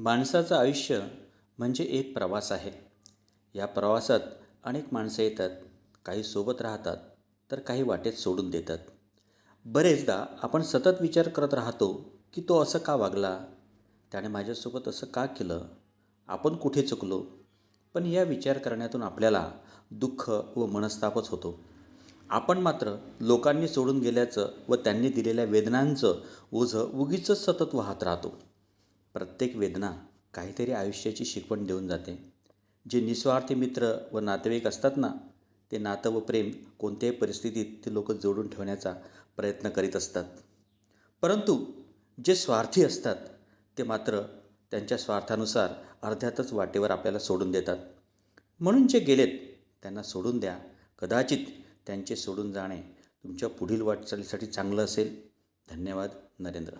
माणसाचं आयुष्य म्हणजे एक प्रवास आहे. या प्रवासात अनेक माणसं येतात काही सोबत राहतात तर काही वाटेत सोडून देतात. बरेचदा आपण सतत विचार करत राहतो की तो असं का वागला? त्याने माझ्यासोबत असं का केलं? आपण कुठे चुकलो? पण या विचार करण्यातून आपल्याला दुःख व मनस्तापच होतो. आपण मात्र लोकांनी सोडून गेल्याचं व त्यांनी दिलेल्या वेदनांचं ओझं उगीच सतत वाहत राहतो. प्रत्येक वेदना काहीतरी आयुष्याची शिकवण देऊन जाते. जे निस्वार्थी मित्र व नातेवाईक असतात ना ते नातं व प्रेम कोणत्याही परिस्थितीत ते लोक जोडून ठेवण्याचा प्रयत्न करीत असतात. परंतु जे स्वार्थी असतात ते मात्र त्यांच्या स्वार्थानुसार अर्ध्यातच वाटेवर आपल्याला सोडून देतात. म्हणून जे गेलेत त्यांना सोडून द्या. कदाचित त्यांचे सोडून जाणे तुमच्या पुढील वाटचालीसाठी चांगलं असेल. धन्यवाद नरेंद्र.